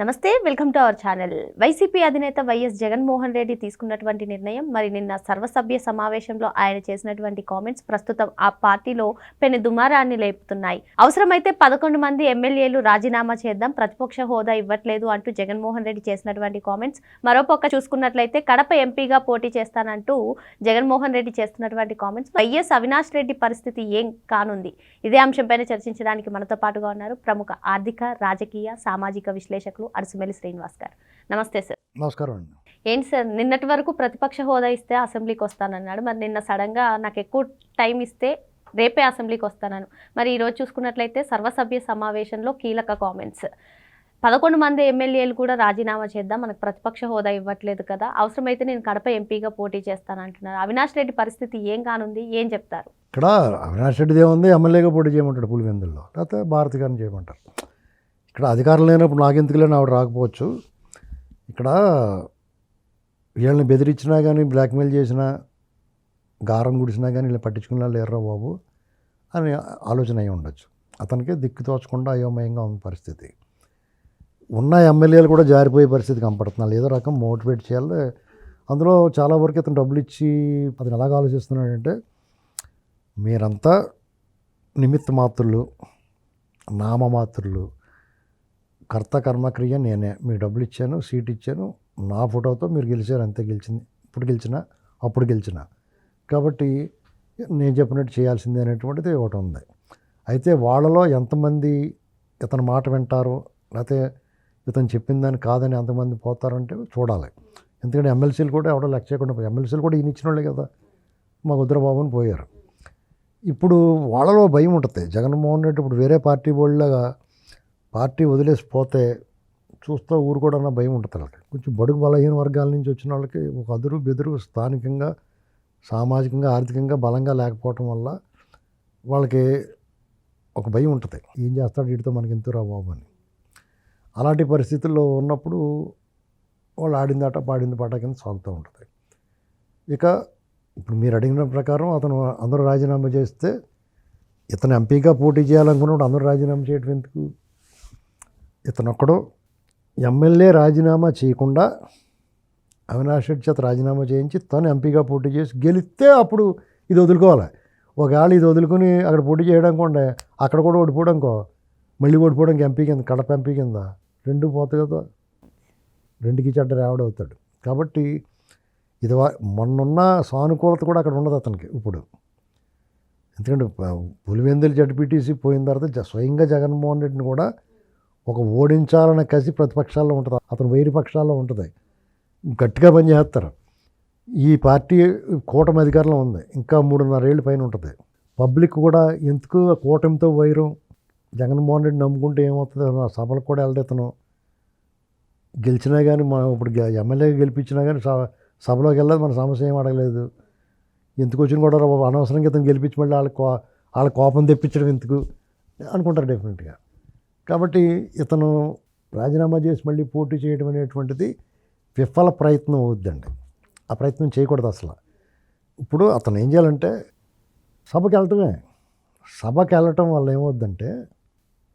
నమస్తే welcome to our channel. YCP అధినేత YS Jaganmohan Reddy తీసుకున్నటువంటి నిర్ణయం మరి నిన్న సర్వసభ్య సమావేశంలో ఆయన చేసినటువంటి కామెంట్స్ ప్రస్తుతం ఆ పార్టీలో పెను దుమారాన్ని లేపుతున్నాయి. అవసరమైతే పదకొండు మంది ఎమ్మెల్యేలు రాజీనామా చేద్దాం ప్రతిపక్ష హోదా ఇవ్వట్లేదు అంటూ జగన్మోహన్ రెడ్డి చేసినటువంటి కామెంట్స్. మరోపక్క చూసుకున్నట్లయితే కడప ఎంపీగా పోటీ చేస్తానంటూ జగన్మోహన్ రెడ్డి చేస్తున్నటువంటి కామెంట్స్. వైఎస్ అవినాష్ రెడ్డి పరిస్థితి ఏం కానుంది? ఇదే అంశంపైన చర్చించడానికి మనతో పాటుగా ఉన్నారు ప్రముఖ ఆర్థిక రాజకీయ సామాజిక విశ్లేషకులు అరసుమెల్లి శ్రీనివాస్ గారు నమస్తే సార్. నమస్కారం అండి. ఏంటి సార్ నిన్నటి వరకు ప్రతిపక్ష హోదా ఇస్తే అసెంబ్లీకి వస్తానన్నాడు. మరి నిన్న సడన్గా నాకు ఎక్కువ టైం ఇస్తే రేపే అసెంబ్లీకి వస్తానను. మరి ఈరోజు చూసుకున్నట్లయితే సర్వసభ్య సమావేశంలో కీలక కామెంట్స్. పదకొండు మంది ఎమ్మెల్యేలు కూడా రాజీనామా చేద్దాం మనకు ప్రతిపక్ష హోదా ఇవ్వట్లేదు కదా. అవసరమైతే నేను కడప ఎంపీగా పోటీ చేస్తానంటున్నారు అవినాష్ రెడ్డి పరిస్థితి ఏం కానుంది? ఏం చెప్తారు? ఇక్కడ అవినాష్ రెడ్డిదే ఉంది ఎమ్మెల్యేగా పోటీ చేయమంటాడు పులివెందుల్లో. లేకపోతే భారతి గారిని చేయమంటారు. ఇక్కడ అధికారం లేనప్పుడు నాకెందుకు లేని ఆవిడ రాకపోవచ్చు. ఇక్కడ వీళ్ళని బెదిరించినా కానీ బ్లాక్మెయిల్ చేసినా గారం గుడిసినా కానీ వీళ్ళని పట్టించుకున్నా లేరురా బాబు అని ఆలోచన అయి ఉండొచ్చు. అతనికి దిక్కు తోచకుండా అయోమయంగా ఉన్న పరిస్థితి. ఉన్న ఎమ్మెల్యేలు కూడా జారిపోయే పరిస్థితి కనపడుతున్నారు. ఏదో రకం మోటివేట్ చేయాలి. అందులో చాలా వరకు ఇతను డబ్బులు ఇచ్చి అతను ఎలాగ ఆలోచిస్తున్నాడంటే మీరంతా నిమిత్త మాత్రులు నామమాత్రులు కర్త కర్మక్రియ నేనే. మీ డబ్బులు ఇచ్చాను సీట్ ఇచ్చాను నా ఫోటోతో మీరు గెలిచారు అంతే గెలిచింది. ఇప్పుడు గెలిచినా అప్పుడు గెలిచిన. కాబట్టి నేను చెప్పినట్టు చేయాల్సిందే అనేటువంటిది ఒకటి ఉంది. అయితే వాళ్ళలో ఎంతమంది ఇతని మాట వింటారు లేకపోతే ఇతను చెప్పిన దాన్ని కాదని ఎంతమంది పోతారంటే చూడాలి. ఎందుకంటే ఎమ్మెల్సీలు కూడా ఎవడో లెక్క చేయకుండా ఎమ్మెల్సీలు కూడా ఈయన ఇచ్చిన వాళ్ళే కదా మా రుద్రబాబుని పోయారు. ఇప్పుడు వాళ్ళలో భయం ఉంటుంది. జగన్మోహన్ రెడ్డి ఇప్పుడు వేరే పార్టీ వాళ్ళగా పార్టీ వదిలేసిపోతే చూస్తూ ఊరుకోవడం భయం ఉంటుంది వాళ్ళకి. కొంచెం బడుగు బలహీన వర్గాల నుంచి వచ్చిన వాళ్ళకి ఒక అదురు బెదురు స్థానికంగా సామాజికంగా ఆర్థికంగా బలంగా లేకపోవటం వల్ల వాళ్ళకి ఒక భయం ఉంటుంది. ఏం చేస్తాడు వీటితో మనకి ఎంతరా బాబు అని. అలాంటి పరిస్థితుల్లో ఉన్నప్పుడు వాళ్ళు ఆడింది ఆట పాడింది పాట కింద సాగుతూ ఉంటుంది. ఇక ఇప్పుడు మీరు అడిగిన ప్రకారం అతను అందరూ రాజీనామా చేస్తే ఇతను ఎంపీగా పోటీ చేయాలనుకున్నప్పుడు అందరూ రాజీనామా చేయడం ఎందుకు? ఇతనొక్కడు ఎమ్మెల్యే రాజీనామా చేయకుండా అవినాష్ రెడ్డి చేత రాజీనామా చేయించి తను ఎంపీగా పోటీ చేసి గెలిస్తే అప్పుడు ఇది వదులుకోవాలి. ఒకవేళ ఇది వదులుకొని అక్కడ పోటీ చేయడం కూడా అక్కడ కూడా ఓడిపోవడంకో మళ్ళీ ఓడిపోవడానికి ఎంపీ కింద కడప ఎంపీ కింద రెండు పోత కదా. రెండుకి చెడ్డ రావడవుతాడు కాబట్టి ఇది వా- మొన్నున్న సానుకూలత కూడా అక్కడ ఉండదు అతనికి ఇప్పుడు. ఎందుకంటే పులివెందులు జడ్పీటీసీ పోయిన తర్వాత స్వయంగా జగన్మోహన్ రెడ్డిని కూడా ఒక ఓడించాలన్న కసి ప్రతిపక్షాల్లో ఉంటుంది. అతను వైరి పక్షాల్లో ఉంటుంది. గట్టిగా పనిచేస్తారు ఈ పార్టీ కూటమి అధికారంలో ఉంది. ఇంకా మూడున్నరేళ్ళు పైన ఉంటుంది. పబ్లిక్ కూడా ఎందుకు ఆ కూటమితో వైరం? జగన్మోహన్ రెడ్డి నమ్ముకుంటే ఏమవుతుంది? ఆ సభలకు కూడా వెళ్తాను గెలిచినా కానీ మనం ఇప్పుడు ఎమ్మెల్యే గెలిపించినా కానీ స- సభలోకి వెళ్ళదు. మన సమస్య ఏం అడగలేదు. ఎందుకు వచ్చిన కూడా అనవసరంగా ఇతను గెలిపించి మళ్ళీ వాళ్ళ కో వాళ్ళ కోపం తెప్పించడం ఎందుకు? అనుకుంటారు డెఫినెట్గా. కాబట్టి ఇతను రాజీనామా చేసి మళ్ళీ పోటీ చేయడం అనేటువంటిది విఫల ప్రయత్నం అవుద్దండి. ఆ ప్రయత్నం చేయకూడదు అసలు. ఇప్పుడు అతను ఏం చేయాలంటే సభకి వెళ్ళటమే. సభకి వెళ్ళటం వల్ల ఏమవుద్దంటే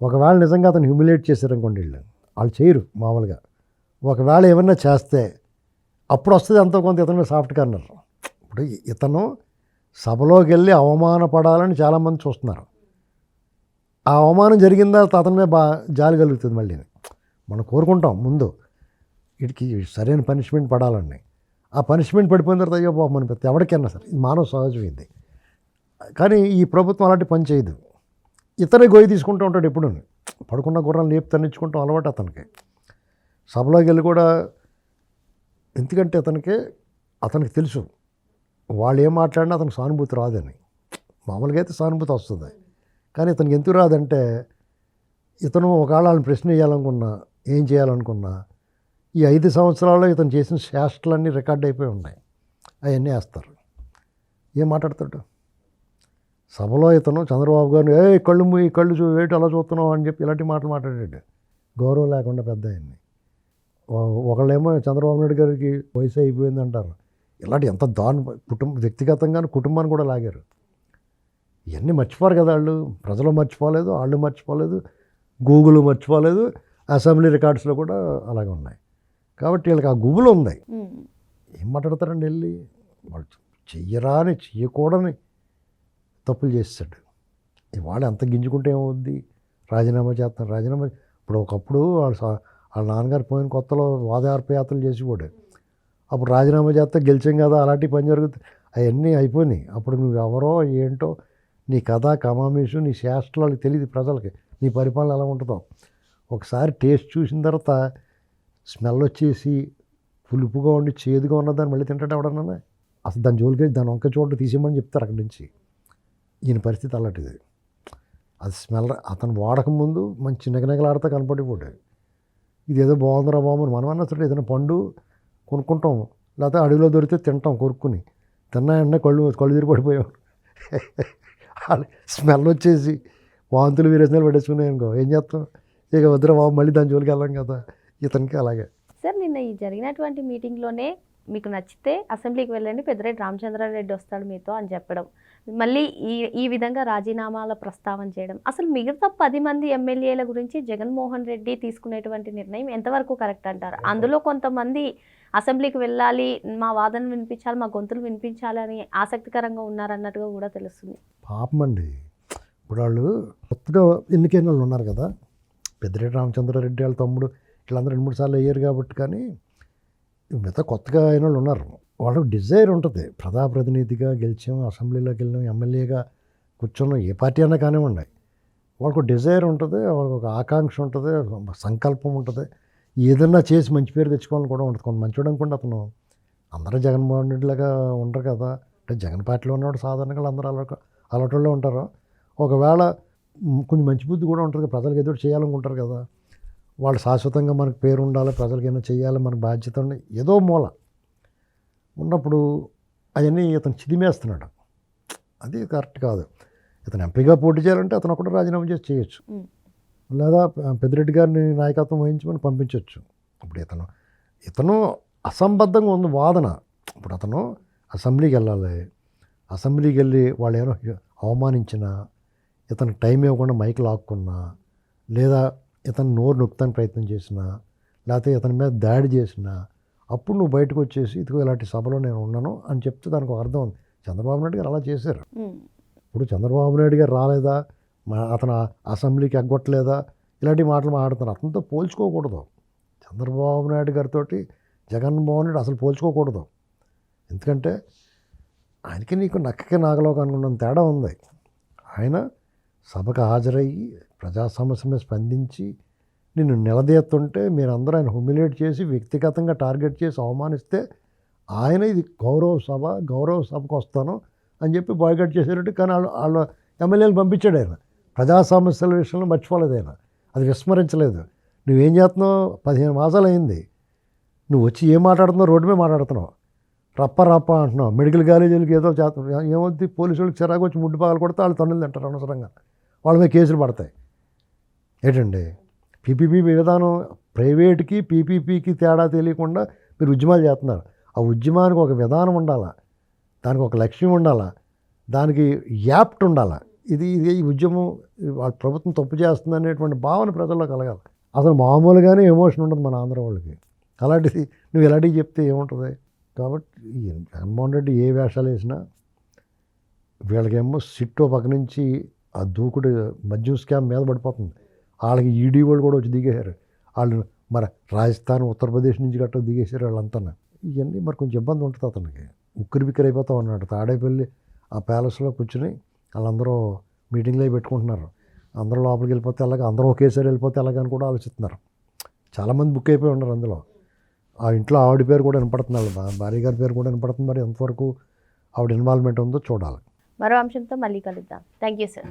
ఒకవేళ నిజంగా అతను హ్యూమిలేట్ చేశారనుకోండి వీళ్ళు వాళ్ళు చేయరు మామూలుగా. ఒకవేళ ఏమన్నా చేస్తే అప్పుడు వస్తుంది ఎంతో కొంత ఇతను సాఫ్ట్ కార్నర్. ఇప్పుడు ఇతను సభలోకి వెళ్ళి అవమానపడాలని చాలామంది చూస్తున్నారు. ఆ అవమానం జరిగిన తర్వాత అతని మీద బా జాలి కలుగుతుంది మళ్ళీ. మనం కోరుకుంటాం ముందు. వీటికి సరైన పనిష్మెంట్ పడాలని ఆ పనిష్మెంట్ పడిపోయిన తర్వాత అయ్యో బాబు మన ప్రతి ఎవరికైనా సరే. ఇది మానవ సహజమైంది. కానీ ఈ ప్రభుత్వం అలాంటి పని చేయదు. ఇతనే గొయ్యి తీసుకుంటూ ఉంటాడు ఎప్పుడు పడుకున్న గుర్రం లేపు తన్నించుకుంటాం అలవాటు అతనికి. సభలోకి వెళ్ళి కూడా ఎందుకంటే అతనికి అతనికి తెలుసు. వాళ్ళు ఏం మాట్లాడినా అతనికి సానుభూతి రాదని. మామూలుగా అయితే సానుభూతి వస్తుంది. కానీ ఇతనికి ఎందుకు రాదంటే ఇతను ఒకవేళ వాళ్ళని ప్రశ్న వేయాలనుకున్నా ఏం చేయాలనుకున్నా ఈ ఐదు సంవత్సరాల్లో ఇతను చేసిన శాస్త్రాలన్నీ రికార్డ్ అయిపోయి ఉన్నాయి. అవన్నీ వేస్తారు. ఏం మాట్లాడతాడు? సభలో ఇతను చంద్రబాబు గారిని ఏ కళ్ళు మూయి కళ్ళు చూ వేటి అలా చూస్తున్నావు? అని చెప్పి ఇలాంటి మాటలు మాట్లాడాడు. గౌరవం లేకుండా పెద్ద ఆయన్ని. ఒకళ్ళేమో చంద్రబాబు నాయుడు గారికి వయసు అయిపోయింది అంటారు ఇలాంటి ఎంత దాని కుటుంబ వ్యక్తిగతంగా కుటుంబాన్ని కూడా లాగారు. ఇవన్నీ మర్చిపోరు కదా వాళ్ళు. ప్రజలు మర్చిపోలేదు వాళ్ళు మర్చిపోలేదు గూగుల్ మర్చిపోలేదు అసెంబ్లీ రికార్డ్స్లో కూడా అలాగే ఉన్నాయి. కాబట్టి వీళ్ళకి ఆ గుబులు ఉంది. ఏం మాట్లాడతారండి వెళ్ళి? వాళ్ళు చెయ్యరాని చెయ్యకూడని తప్పులు చేస్తాడు ఇవాళ ఎంత గింజుకుంటే ఏమవుద్ది? రాజీనామా చేస్తాను రాజీనామా ఇప్పుడు ఒకప్పుడు వాళ్ళ వాళ్ళ నాన్నగారు పోయిన కొత్తలో వాదార్పయాత్రలు చేసేవాడు. అప్పుడు రాజీనామా చేస్తే గెలిచాం కదా అలాంటి పని జరుగుతుంది అవన్నీ అయిపోయినాయి. అప్పుడు నువ్వు ఎవరో ఏంటో నీ కథ కమామేషు నీ శాస్త్రాలు తెలియదు ప్రజలకి. నీ పరిపాలన ఎలా ఉంటుందో. ఒకసారి టేస్ట్ చూసిన తర్వాత స్మెల్ వచ్చేసి పులుపుగా ఉండి చేదుగా ఉన్నదాన్ని మళ్ళీ తింటాడు ఎవడన్నా? అసలు దాని జోలికి దాని వంక చోట తీసేయమని చెప్తారు అక్కడి నుంచి. ఈయన పరిస్థితి అలాంటిది అది స్మెల్ అతను వాడకముందు మంచి నిగనగలాడితే కనపడిపోడు ఇది ఏదో బాగుందిరా బాగుంది మనం అన్నా సరే ఏదైనా పండు కొనుక్కుంటాం. లేకపోతే అడవిలో దొరికితే తింటాం కొరుక్కుని. తిన్నా వెంటనే కళ్ళు కళ్ళు తిరిగి పడిపోయాం స్మెల్ వచ్చేసి వాంతులు వీరేసినాలు పట్టేసుకున్నాయి అనుకో. ఏం చేస్తాం? ఇక వద్దురా బాబు మళ్ళీ దాని జోలికి వెళ్ళాం కదా. ఇతనికి అలాగే. సార్ నిన్న ఈ జరిగినటువంటి మీటింగ్లోనే మీకు నచ్చితే అసెంబ్లీకి వెళ్ళండి పెద్దరెడ్డి రామచంద్రారెడ్డి వస్తాడు మీతో అని చెప్పడం. మళ్ళీ ఈ ఈ విధంగా రాజీనామాల ప్రస్తావన చేయడం. అసలు మిగతా పది మంది ఎమ్మెల్యేల గురించి జగన్మోహన్ రెడ్డి తీసుకునేటువంటి నిర్ణయం ఎంతవరకు కరెక్ట్ అంటారు? అందులో కొంతమంది అసెంబ్లీకి వెళ్ళాలి మా వాదన వినిపించాలి మా గొంతులు వినిపించాలి అని ఆసక్తికరంగా ఉన్నారన్నట్టుగా కూడా తెలుస్తుంది. పాపం అండి ఇప్పుడు వాళ్ళు కొత్తగా ఎన్నికైన వాళ్ళు ఉన్నారు కదా. పెద్దిరెడ్డి రామచంద్రారెడ్డి వాళ్ళ తమ్ముడు వీళ్ళందరూ రెండు మూడు సార్లు అయ్యారు కాబట్టి కానీ మిగతా కొత్తగా అయిన వాళ్ళు ఉన్నారు. వాళ్ళకి డిజైర్ ఉంటుంది. ప్రజాప్రతినిధిగా గెలిచాం అసెంబ్లీలోకి వెళ్ళాం ఎమ్మెల్యేగా కూర్చున్నాం ఏ పార్టీ అయినా కానివ్వండి. వాళ్ళకు డిజైర్ ఉంటుంది వాళ్ళకు ఒక ఆకాంక్ష ఉంటుంది సంకల్పం ఉంటుంది. ఏదన్నా చేసి మంచి పేరు తెచ్చుకోవాలని కూడా ఉంటుంది కొంత మంచి అనుకోండి అతను అందరూ జగన్మోహన్ రెడ్డిలాగా ఉండరు కదా. అంటే జగన్ పార్టీలో ఉన్నవాడు సాధారణంగా అందరూ అలవాటు అలవాటులో ఉంటారు. ఒకవేళ కొంచెం మంచి బుద్ధి కూడా ఉంటుంది. ప్రజలకు ఎదురు చేయాలనుకుంటారు కదా. వాళ్ళు శాశ్వతంగా మనకు పేరు ఉండాలి ప్రజలకి ఏమైనా చేయాలి మన బాధ్యత ఉండి ఏదో మూల ఉన్నప్పుడు అవన్నీ ఇతను చిదిమేస్తున్నాడు. అది కరెక్ట్ కాదు. ఇతను ఎంపీగా పోటీ చేయాలంటే అతను ఒకటి రాజీనామా చేసి చేయొచ్చు. లేదా పెద్దిరెడ్డి గారిని నాయకత్వం వహించమని పంపించవచ్చు ఇప్పుడు ఇతను ఇతను అసంబద్ధంగా ఉంది వాదన. ఇప్పుడు అతను అసెంబ్లీకి వెళ్ళాలి. అసెంబ్లీకి వెళ్ళి వాళ్ళు ఏమో అవమానించినా ఇతనికి టైం ఇవ్వకుండా మైక్ లాక్కున్నా లేదా ఇతను నోరు నొక్కుతానికి ప్రయత్నం చేసినా లేకపోతే ఇతని మీద దాడి చేసినా అప్పుడు నువ్వు బయటకు వచ్చేసి ఇదిగో ఇలాంటి సభలో నేను ఉన్నాను అని చెప్తే దానికి ఒక అర్థం ఉంది. చంద్రబాబు నాయుడు గారు అలా చేశారు. ఇప్పుడు చంద్రబాబు నాయుడు గారు రాలేదా? అతను అసెంబ్లీకి ఎగ్గొట్టలేదా? ఇలాంటి మాటలు మాట్లాడుతున్నారు అతనితో పోల్చుకోకూడదు. చంద్రబాబు నాయుడు గారితో జగన్మోహన్ రెడ్డి అసలు పోల్చుకోకూడదు. ఎందుకంటే ఆయనకి నీకు నక్కకి నాగలోకి అనుకున్న తేడా ఉంది. ఆయన సభకు హాజరయ్యి ప్రజా సమస్య మీద స్పందించి నిన్ను నిలదీస్తుంటే మీరందరూ ఆయన హ్యూమిలేట్ చేసి వ్యక్తిగతంగా టార్గెట్ చేసి అవమానిస్తే ఆయన ఇది గౌరవ సభ గౌరవ సభకు వస్తాను అని చెప్పి బాయ్కట్ చేశారంటే కానీ వాళ్ళు వాళ్ళ ఎమ్మెల్యేలు పంపించాడు ఆయన. ప్రజా సమస్యల విషయంలో మర్చిపోలేదు ఆయన. అది విస్మరించలేదు. నువ్వేం చేస్తున్నావు? పదిహేను మాసాలు అయింది నువ్వు వచ్చి ఏం మాట్లాడుతున్నావు? రోడ్డు మీద మాట్లాడుతున్నావు. రప్ప రప్ప అంటున్నావు. మెడికల్ కాలేజీలకి ఏదో చేస్తున్నావు ఏమవుద్ది పోలీసు వాళ్ళకి చిరాకు వచ్చి ముడ్డు పగలు కొడితే వాళ్ళు తన్నులు తింటారు అనవసరంగా. వాళ్ళ మీద కేసులు పడతాయి. ఏంటండి? పీపీపీ విధానం ప్రైవేట్కి పీపీపీకి తేడా తెలియకుండా మీరు ఉద్యమాలు చేస్తున్నారు. ఆ ఉద్యమానికి ఒక విధానం ఉండాలా? దానికి ఒక లక్ష్యం ఉండాలా? దానికి యాప్ట్ ఉండాలా? ఇది ఇది ఈ ఉద్యమం వాళ్ళ ప్రభుత్వం తప్పు చేస్తుంది అనేటువంటి భావన ప్రజల్లో కలగాలి. అసలు మామూలుగానే ఎమోషన్ ఉండదు మన ఆంధ్ర వాళ్ళకి. అలాంటిది నువ్వు ఇలాంటివి చెప్తే ఏముంటుంది? కాబట్టి ఈ జగన్మోహన్ రెడ్డి ఏ వేషాలు వేసినా వీళ్ళకేమో సిట్టో పక్క నుంచి ఆ దూకుడు మద్యం స్కామ్ మీద పడిపోతుంది. వాళ్ళకి ఈడీ వాళ్ళు కూడా వచ్చి దిగేశారు. వాళ్ళు మరి రాజస్థాన్ ఉత్తరప్రదేశ్ నుంచి గట్రా దిగేశారు వాళ్ళంతా ఇవన్నీ మరి కొంచెం ఇబ్బంది ఉంటుంది అతనికి. ఉక్కిరి బిక్కిరి అయిపోతా ఉన్నాడు తాడేపల్లి ఆ ప్యాలెస్లో కూర్చుని వాళ్ళందరూ మీటింగ్లో పెట్టుకుంటున్నారు. అందరూ లోపలికి వెళ్ళిపోతే అలాగే అందరూ ఒకేసారి వెళ్ళిపోతే అలాగని కూడా ఆలోచిస్తున్నారు. చాలామంది బుక్ అయిపోయి ఉన్నారు అందులో. ఆ ఇంట్లో ఆవిడ పేరు కూడా వినపడుతున్నారు. వాళ్ళ భార్య గారి పేరు కూడా వినపడుతుంది. మరి ఎంతవరకు ఆవిడ ఇన్వాల్వ్మెంట్ ఉందో చూడాలి. మరో అంశంతో మళ్ళీ కలుద్దాం. Thank you sir